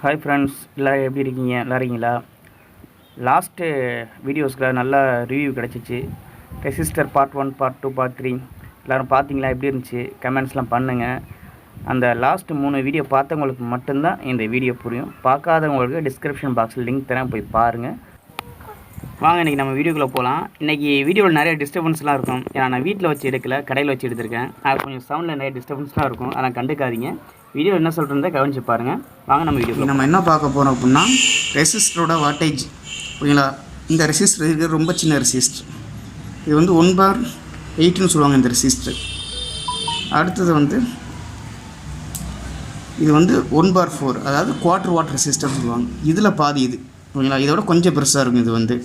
Hi friends எல்லோரும் எப்படி இருக்கீங்க? எல்லாருங்களா லாஸ்ட்டு வீடியோஸ்க்கு நல்லா ரிவ்யூ கிடச்சிச்சு. Resistor part one part two part three எல்லோரும் பார்த்தீங்களா? எப்படி இருந்துச்சு? கமெண்ட்ஸ்லாம் பண்ணுங்கள் அந்த லாஸ்ட் மூணு வீடியோ பார்த்தவங்களுக்கு மட்டும்தான் இந்த வீடியோ புரியும். பார்க்காதவங்களுக்கு டிஸ்கிரிப்ஷன் பாக்ஸில் லிங்க் தரேன். போய் பாருங்கள் வாங்க இன்றைக்கி நம்ம வீடியோக்குள்ளே போகலாம் இன்றைக்கி வீடியோவில் நிறைய டிஸ்டர்பன்ஸ்லாம் இருக்கும். ஏன்னா நான் வீட்டில் வச்சு எடுக்கல கடையில் வச்சு எடுத்திருக்கேன். அது கொஞ்சம் சவுண்டில் நிறைய டிஸ்டர்பன்ஸ்லாம் இருக்கும். அதெல்லாம் கண்டுக்காதீங்க. வீடியோ என்ன சொல்கிறதா கவனிச்சு பாருங்கள் வாங்க நம்ம வீடியோ நம்ம என்ன பார்க்க போகிறோம் அப்படின்னா ரெசிஸ்டரோட வாட்டேஜ். ஓகேங்களா இந்த ரெசிஸ்டர் இருக்கிறது ரொம்ப சின்ன ரெசிஸ்டர். இது வந்து ஒன் பார் எயிட்னு சொல்லுவாங்க இந்த ரெசிஸ்டர். அடுத்தது வந்து இது வந்து ஒன் பார் ஃபோர் அதாவது குவார்ட்டர் வாட் ரெசிஸ்டர் சொல்லுவாங்க. இதில் பாதி இது. ஓகேங்களா இதோட கொஞ்சம் பெருசாக இருக்கும் இது வந்து.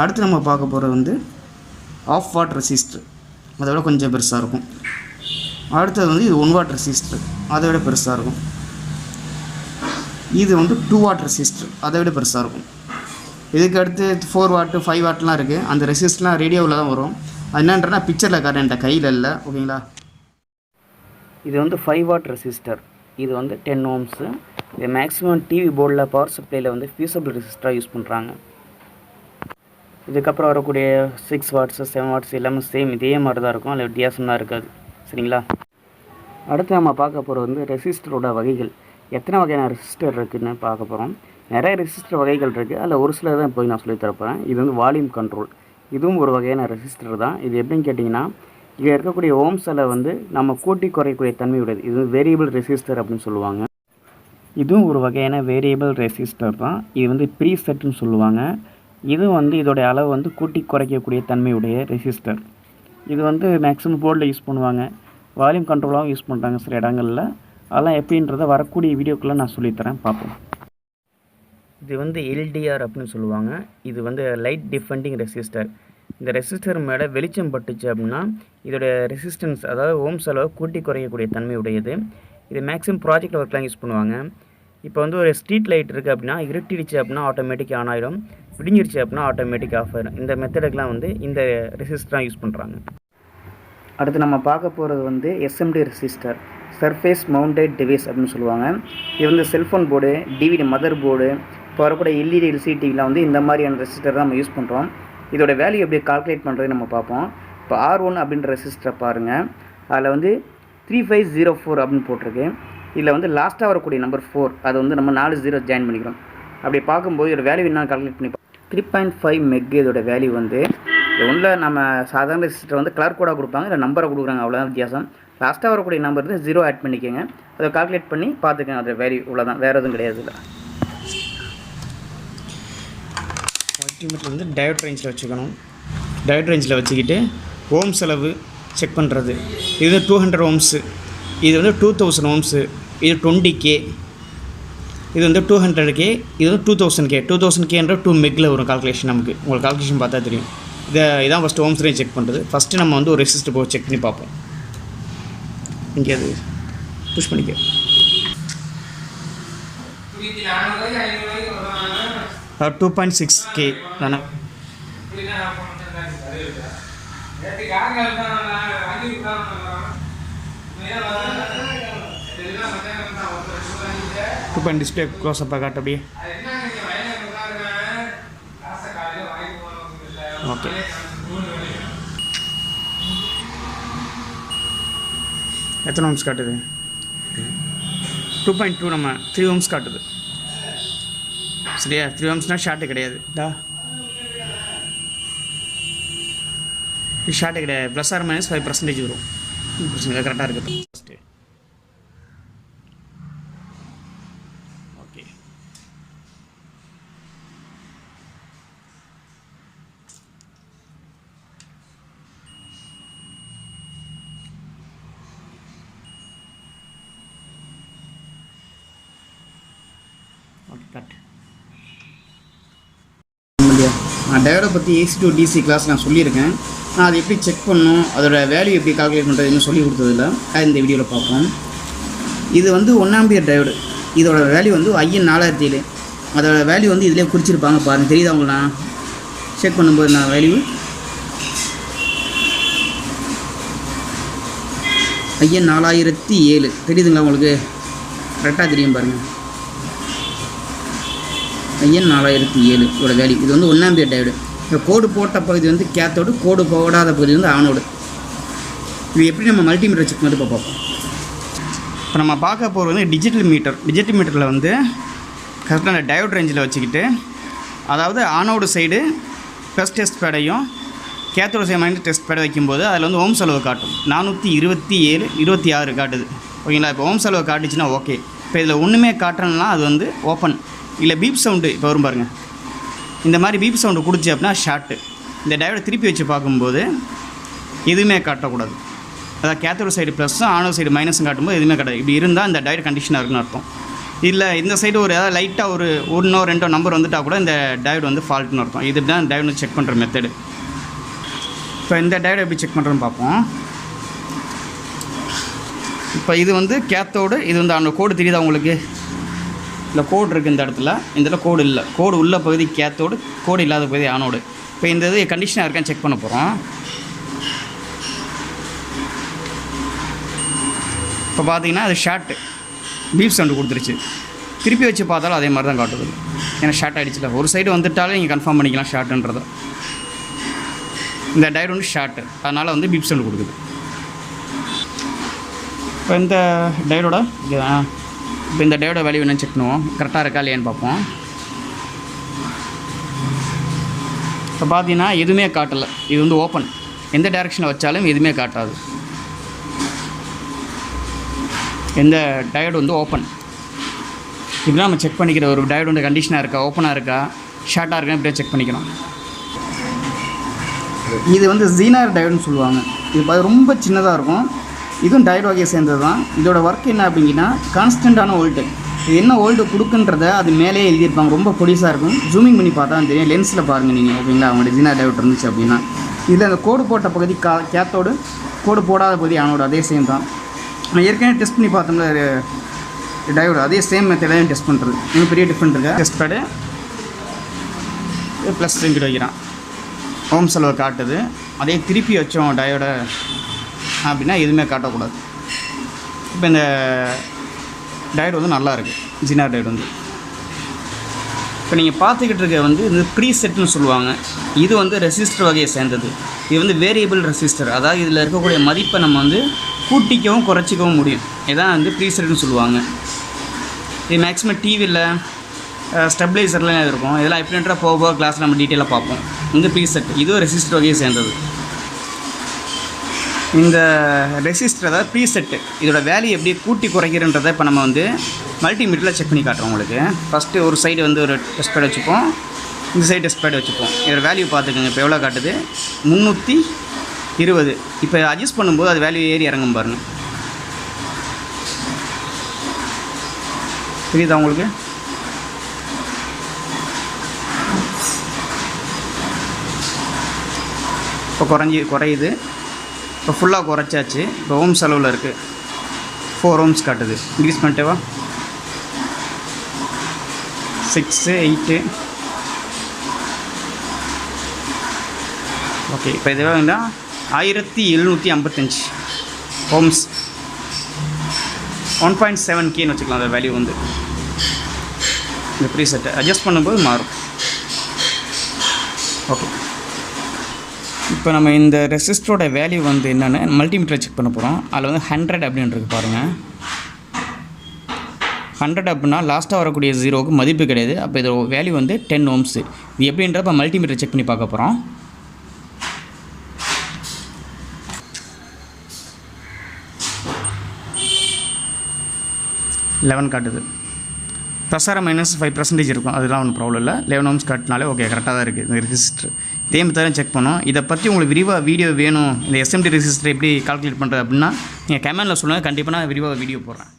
அடுத்து நம்ம பார்க்க போகிறது வந்து ஆஃப் வாட் ரெசிஸ்டர் அதை விட கொஞ்சம் பெருசாக இருக்கும். அடுத்தது வந்து இது ஒன் வாட் ரெசிஸ்டர் அதை விட பெருசாக இருக்கும். இது வந்து டூ வாட் ரெசிஸ்டர் அதை விட பெருசாக இருக்கும். இதுக்கு அடுத்து ஃபோர் வாட்டு ஃபைவ் வாட்லாம் இருக்குது அந்த ரெசிஸ்டர்லாம் ரேடியோவில் தான் வரும். அது என்னன்றனா பிக்சரில் காட்டுறேன் என்கிட்ட கையில் இல்லை. ஓகேங்களா? இது வந்து ஃபைவ் வாட் ரெசிஸ்டர் இது வந்து டென் ஓம்ஸு இது மேக்ஸிமம் டிவி போர்டில் பவர் சப்ளையில் வந்து ஃபியூசபிள் ரெசிஸ்டராக யூஸ் பண்ணுறாங்க இதுக்கப்புறம் வரக்கூடிய சிக்ஸ் வாட்ஸு செவன் வாட்ஸ் எல்லாமே சேம் இதே மாதிரி தான் இருக்கும். அதில் வித்தியாசம்லாம் இருக்காது. சரிங்களா? அடுத்து நம்ம பார்க்க போகிறது வந்து ரெசிஸ்டரோட வகைகள். எத்தனை வகையான ரெசிஸ்டர் இருக்குதுன்னு பார்க்க போகிறோம் நிறைய ரெசிஸ்டர் வகைகள் இருக்குது அதில் ஒரு சிலர் தான் போய் நான் சொல்லி தரப்போகிறேன் இது வந்து வால்யூம் கண்ட்ரோல். இதுவும் ஒரு வகையான ரெசிஸ்டர் தான். இது எப்படின்னு கேட்டிங்கன்னா இங்கே இருக்கக்கூடிய ஓம்ஸில் வந்து நம்ம கூட்டி குறையக்கூடிய தன்மை உடையது. இது வேரியபிள் ரெசிஸ்டர் அப்படின்னு சொல்லுவாங்க. இதுவும் ஒரு வகையான வேரியபிள் ரெசிஸ்டர் தான். இது வந்து ப்ரீ செட்டுன்னு சொல்லுவாங்க. இது வந்து இதோடைய அளவு வந்து கூட்டி குறைக்கக்கூடிய தன்மையுடைய ரெசிஸ்டர். இது வந்து மேக்ஸிமம் போர்டில் யூஸ் பண்ணுவாங்க. வால்யூம் கண்ட்ரோலாகவும் யூஸ் பண்ணுறாங்க சில இடங்களில். அதெல்லாம் எப்படின்றத வரக்கூடிய வீடியோக்குள்ளே நான் சொல்லித்தரேன் பார்ப்போம். இது வந்து எல்டிஆர் அப்படின்னு சொல்லுவாங்க. இது வந்து லைட் டிஃபெண்டிங் ரெசிஸ்டர் இந்த ரெசிஸ்டர் மேலே வெளிச்சம் பட்டுச்சு அப்படின்னா இதோடைய ரெசிஸ்டன்ஸ் அதாவது ஓம் செலவு கூட்டி குறையக்கூடிய தன்மை உடையது. இது மேக்ஸிமம் ப்ராஜெக்ட் ஒர்க்லாம் யூஸ் பண்ணுவாங்க. இப்போ வந்து ஒரு ஸ்ட்ரீட் லைட் இருக்குது அப்படின்னா இருட்டிடுச்சு அப்படின்னா ஆட்டோமேட்டிக் ஆன் ஆகிடும் விடிஞ்சிருச்சு அப்படின்னா ஆட்டோமேட்டிக் ஆஃப் ஆகிடும் இந்த மெத்தடுக்கெலாம் வந்து இந்த ரெசிஸ்டராக யூஸ் பண்ணுறாங்க அடுத்து நம்ம பார்க்க போகிறது வந்து SMD resistor surface mounted device அப்படின்னு சொல்லுவாங்க. இது வந்து cellphone board DVD mother board இப்போ வரக்கூடிய எல்இடி எல்சிடிவிலாம் வந்து இந்த மாதிரியான ரெசிஸ்டர் தான் நம்ம யூஸ் பண்ணுறோம் இதோட வேல்யூ எப்படி கால்குலேட் பண்ணுறது நம்ம பார்ப்போம். இப்போ ஆர் ஒன் அப்படின்ற ரெசிஸ்டரை பாருங்கள் அதில் வந்து த்ரீ ஃபைவ் ஜீரோ ஃபோர் அப்படின்னு போட்டிருக்கு. இதில் வந்து லாஸ்ட்டாக வரக்கூடிய நம்பர் ஃபோர் அதை வந்து நம்ம நாலு ஜீரோ ஜாயின் பண்ணிக்கிறோம். அப்படி பார்க்கும்போது இதோட வேல்யூ என்ன கால்குலேட் பண்ணி த்ரீ பாயிண்ட் ஃபைவ் மெக் இதோட வேல்யூ வந்து ஒன்றில் நம்ம சாதாரண ரிஜிஸ்டர் வந்து கலர் கோடாக கொடுப்பாங்க இல்லை நம்பரை கொடுக்குறாங்க அவ்வளோதான் வித்தியாசம். லாஸ்ட்டாக வரக்கூடிய நம்பர் வந்து ஜீரோ ஆட் பண்ணிக்கோங்க. அதை கால்குலேட் பண்ணி பார்த்துக்கங்க அதோட வேல்யூ இவ்வளோதான் வேறு எதுவும் கிடையாது இல்லை மல்டிமீட்டர் வந்து டயோட் ரேஞ்சில் வச்சுக்கணும். டயோட் ரேஞ்சில் வச்சுக்கிட்டு ஓம் செலவு செக் பண்ணுறது இது டூ ஹண்ட்ரட் ஓம்ஸு இது வந்து டூ தௌசண்ட் ஓம்ஸு இது டுவெண்ட்டி கே இது வந்து டூ ஹண்ட்ரட் கே இது வந்து two thousand K two thousand கேன்ற two மெக்கில் வரும் கால்குலேஷன் நமக்கு. உங்களுக்கு கால்குலேஷன் பார்த்தா தெரியும். இதை இதான் ஃபஸ்ட்டு ஓம்ஸ் ரேஞ்ச் செக் பண்ணுறது ஃபஸ்ட்டு நம்ம வந்து ஒரு ரெசிஸ்டர் போய் செக் பண்ணி பார்ப்போம். இங்கே அது புஷ் பண்ணிக்க. டூ பாயிண்ட் சிக்ஸ் கே தானே டூ பாயிண்ட் டிஸ்பிளே க்ளோஸ் அப்பாக காட்டு அப்படியே. ஓகே எத்தனை ஓம்ஸ் காட்டுது? டூ பாயிண்ட் டூ நம்ம த்ரீ ஓம்ஸ் காட்டுது. சரியா? த்ரீ ஓம்ஸ்னால் ஷார்ட்டு கிடையாது. டா. ஷார்ட்டு கிடையாது. Plus or minus five percentage வரும். கரெக்டாக இருக்குது ஃபஸ்ட்டு ஓகே ஓகே கட் நான் டயோடை பற்றி ஏசி டு டிசி கிளாஸ் நான் சொல்லியிருக்கேன். நான் அதை எப்படி செக் பண்ணணும்? அதோட வேல்யூ எப்படி கால்குலேட் பண்ணுறது சொல்லி கொடுத்ததில்ல. அது இந்த வீடியோவில் பார்ப்போம். இது வந்து ஒன்னாம்பியர் டயோடு இதோட வேல்யூ வந்து ஐஎன் நாலாயிரத்தி ஏழு. அதோட வேல்யூ வந்து இதிலே குறிச்சிருப்பாங்க பாருங்கள் தெரியுதா உங்களா? செக் பண்ணும்போது நான் வேல்யூ ஐயன் நாலாயிரத்தி ஏழு. தெரியுதுங்களா உங்களுக்கு? கரெக்டாக தெரியும் பாருங்கள் ஐஎன் நாலாயிரத்தி ஏழு இவ்வளோ வேல்யூ இது வந்து ஒன்றாம்பியர் டயோடு. இந்த கோடு போட்ட பகுதி வந்து கேத்தோடு கோடு போடாத பகுதி வந்து ஆனோடு இது எப்படி நம்ம மல்டிமீட்டர் செக் பண்ணி பார்ப்போம். இப்போ நம்ம பார்க்க போகிறது வந்து டிஜிட்டல் மீட்டர் டிஜிட்டல் மீட்டரில் வந்து கரெக்டாக அந்த டயோட் ரேஞ்சில் வச்சுக்கிட்டு அதாவது ஆனோடு சைடு ப்ளஸ் டெஸ்ட் பேடையும் கேத்தோட சைடு மைண்ட் டெஸ்ட் பேடை வைக்கும்போது அதில் வந்து ஓம் செலவு காட்டும். நானூற்றி இருபத்தி ஏழு இருபத்தி ஆறு காட்டுது. ஓகேங்களா? இப்போ ஓம் செலவு காட்டுச்சுன்னா ஓகே இப்போ இதில் ஒன்றுமே காட்டுறேன்னா அது வந்து ஓப்பன் இல்லை பீப் சவுண்டு இப்போ வரும் பாருங்கள் இந்த மாதிரி பீப் சவுண்டு கொடுத்து அப்படின்னா ஷார்ட்டு இந்த டயோடை திருப்பி வச்சு பார்க்கும்போது எதுவுமே காட்டக்கூடாது. அதாவது கேத்தோட சைடு ப்ளஸ்ஸும் ஆனோ சைடு மைனஸும் காட்டும்போது எதுவுமே கிடையாது இப்படி இருந்தால் இந்த டயட் கண்டிஷனாக இருக்குன்னு அர்த்தம். இல்லை இந்த சைடு ஒரு ஏதாவது லைட்டாக ஒரு ஒன்றோ ரெண்டோ நம்பர் வந்துட்டால் கூட இந்த டயட் வந்து ஃபால்ட்னு அர்த்தம். இது தான் டயட் செக் பண்ணுற மெத்தடு இப்போ இந்த டயட் எப்படி செக் பண்ணுறோன்னு பார்ப்போம். இப்போ இது வந்து கேத்தோடு இது வந்து அந்த கோடு தெரியுதா உங்களுக்கு? இல்லை கோடு இருக்குது இந்த இடத்துல. இந்த இடத்துல கோடு இல்லை. கோடு உள்ள பகுதி கேத்தோடு கோடு இல்லாத பகுதி ஆனோடு. இப்போ இந்த இது கண்டிஷனாக இருக்கான்னு செக் பண்ண போகிறோம் இப்போ பார்த்தீங்கன்னா அது ஷார்ட்டு பீப் சவுண்டு கொடுத்துருச்சு. திருப்பி வச்சு பார்த்தாலும் அதே மாதிரி தான் காட்டுது. ஏன்னா ஷார்ட் ஆகிடுச்சுல ஒரு சைடு வந்துட்டாலும் நீங்கள் கன்ஃபார்ம் பண்ணிக்கலாம் ஷார்ட்டுன்றதை இந்த டயர் வந்து ஷார்ட்டு அதனால் வந்து பீப் சவுண்டு கொடுக்குது. இப்போ இந்த டயரோட இப்போ இந்த டேவோட வேல்யூ என்ன செக் பண்ணுவோம். கரெக்டாக இருக்கா இல்லையான்னு பார்ப்போம். இப்போ பார்த்தீங்கன்னா எதுவுமே காட்டலை. இது வந்து ஓப்பன் எந்த டைரெக்ஷனில் வச்சாலும் எதுவுமே காட்டாது. எந்த டயர்டு வந்து ஓப்பன் இப்படி நம்ம செக் பண்ணிக்கிற ஒரு டயர்டு வந்து கண்டிஷனாக இருக்கா ஓப்பனாக இருக்கா ஷார்ட்டாக இருக்கா இப்படியே செக் பண்ணிக்கணும் இது வந்து ஜீனார் டயர்டுன்னு சொல்லுவாங்க. இது பா- ரொம்ப சின்னதாக இருக்கும். இதுவும் டயோடு வகையை சேர்ந்தது தான் இதோட ஒர்க் என்ன அப்படிங்கன்னா கான்ஸ்டண்ட்டான ஓல்டு இது என்ன ஓல்டு கொடுக்குன்றத அது மேலேயே எழுதியிருப்பாங்க. ரொம்ப பொடிசாக இருக்கும். ஜூமிங் பண்ணி பார்த்தா தெரியும். லென்ஸில் பாருங்கள் நீங்கள் ஓகேங்களா அவங்களோட ஜீனார் டயோட் இருந்துச்சு அப்படின்னா. இதில் அந்த கோடு போட்ட பகுதி கா கேத்தோடு கோடு போடாத பகுதி அவனோட அதே சேம் தான். நான் ஏற்கனவே டெஸ்ட் பண்ணி பார்த்தோம்ல டயோடு அதே சேம் மெத்தடையும் டெஸ்ட் பண்ணுறது இன்னும் பெரிய டிஃப்ரெண்ட் இருக்குது டெஸ்ட் பேடு ப்ளஸ் இங்கிட்டு வைக்கிறான். ஹோம் செலவு காட்டுது. அதே திருப்பி வச்சோம் டயோட அப்படின்னா எதுவுமே காட்டக்கூடாது. இப்போ இந்த டயட் வந்து நல்லா இருக்குது ஜினார் டயட் வந்து. இப்போ நீங்கள் பார்த்துக்கிட்டு இருக்க வந்து இது ப்ரீ செட்னு சொல்லுவாங்க. இது வந்து ரெசிஸ்டர் வகையை சேர்ந்தது. இது வந்து வேரியபிள் ரெசிஸ்டர். அதாவது இதில் இருக்கக்கூடிய மதிப்பை நம்ம வந்து கூட்டிக்கவும் குறைச்சிக்கவும் முடியும். இதான் வந்து ப்ரீ செட்னு சொல்லுவாங்க. இது மேக்ஸிமம் டிவியில் ஸ்டெபிளைசர்லாம் இருக்கும். இதெல்லாம் எப்படின்ற போக போக கிளாஸ் நம்ம டீட்டெயிலாக பார்ப்போம். இந்த ப்ரீ செட் இதுவும் ரெசிஸ்டர் வகையை சேர்ந்தது. இந்த ரெசிஸ்டர் அதாவது ப்ரீசெட்டு இதோட வேல்யூ எப்படி கூட்டி குறைக்கிறன்றதை இப்போ நம்ம வந்து மல்டிமீட்டரில் செக் பண்ணி காட்டுறோம் உங்களுக்கு. ஃபஸ்ட்டு ஒரு சைடு வந்து ஒரு டெஸ்ட் பேட் வச்சுப்போம். இந்த சைடு டெஸ்ட் பேட் வச்சுப்போம். இதோட வேல்யூ பார்த்துக்கோங்க. இப்போ எவ்வளோ காட்டுது? முந்நூற்றி இருபது. இப்போ அட்ஜஸ்ட் பண்ணும்போது அது வேல்யூ ஏறி இறங்கும் பாருங்கள் புரியுதா உங்களுக்கு? இப்போ குறைஞ்சி குறையுது. இப்போ ஃபுல்லாக குறைச்சாச்சு. இப்போ ஓம்ஸ் அளவில் இருக்குது ஃபோர் ஓம்ஸ் காட்டுது. இன்க்ரீஸ் பண்ணிட்டேவா? சிக்ஸு எயிட்டு ஓகே இப்போ இது வேணும்னா ஆயிரத்தி எழுநூற்றி ஐம்பத்தஞ்சு. ஓம்ஸ் ஒன் பாயிண்ட் செவன் கேன்னு வச்சுக்கலாம் அந்த வேல்யூ வந்து. இந்த ப்ரீசெட்டை அட்ஜஸ்ட் பண்ணும்போது மாறும். ஓகே இப்போ நம்ம இந்த ரெசிஸ்டரோட வேல்யூ வந்து என்னென்னு மல்டிமீட்டரை செக் பண்ண போகிறோம் அதில் வந்து ஹண்ட்ரட் அப்படின்னு பாருங்கள் ஹண்ட்ரட் அப்படின்னா லாஸ்ட்டாக வரக்கூடிய ஜீரோவுக்கு மதிப்பு கிடையாது. அப்போ இதோட வேல்யூ வந்து டென் ஓம்ஸு இது எப்படின்றப்ப மல்டிமீட்டர் செக் பண்ணி பார்க்க போகிறோம் லெவன் காட்டுது. ப்ளஸ்ஸார மைனஸ் ஃபைவ் பர்சன்டேஜ் இருக்கும். அதெல்லாம் ஒன்றும் ப்ராப்ளம் இல்லை. லெவன் ஓம்ஸ் காட்டினாலே ஓகே கரெக்டாக தான் இருக்குது இந்த ரெசிஸ்டர் இதே மாதிரி செக் பண்ணோம். இதை பற்றி உங்களுக்கு விரிவாக வீடியோ வேணும். இந்த எஸ்எம்டி ரெசிஸ்டர் எப்படி கால்குலேட் பண்ணுறது அப்படின்னா நீங்கள் கமெண்டில் சொல்லுங்கள் கண்டிப்பாக நான் விரிவாக வீடியோ போடுறேன்.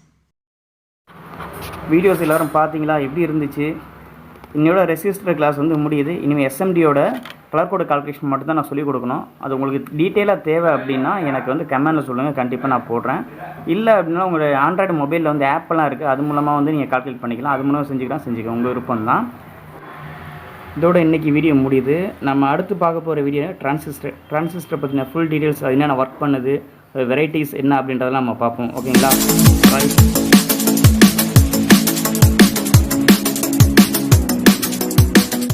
வீடியோஸ் எல்லோரும் பார்த்தீங்களா எப்படி இருந்துச்சு? இன்னையோட ரெசிஸ்டர் கிளாஸ் வந்து முடியுது. இனிமேல் எஸ்எம்டியோட கலர் கோடு கால்குலேஷன் மட்டும் தான் நான் சொல்லிக் கொடுக்கணும். அது உங்களுக்கு டீட்டெயிலாக தேவை அப்படின்னா எனக்கு வந்து கமெண்டில் சொல்லுங்கள் கண்டிப்பாக நான் போடுறேன். இல்லை அப்படின்னா உங்கள் ஆண்ட்ராய்டு மொபைலில் வந்து ஆப்பெல்லாம் இருக்குது அது மூலமாக வந்து நீங்கள் கால்குலேட் பண்ணிக்கலாம். அது மூலமாக செஞ்சுக்கலாம். செஞ்சுக்கலாம் உங்கள் விருப்பம் தான் இதோட இன்றைக்கி வீடியோ முடியுது. நம்ம அடுத்து பார்க்க போகிற வீடியோ டிரான்சிஸ்டர் டிரான்சிஸ்டர் பற்றின ஃபுல் டீட்டெயில்ஸ் அது என்னென்ன ஒர்க் பண்ணுது வெரைட்டிஸ் என்ன அப்படின்றதெல்லாம் நம்ம பார்ப்போம். ஓகேங்களா பாய்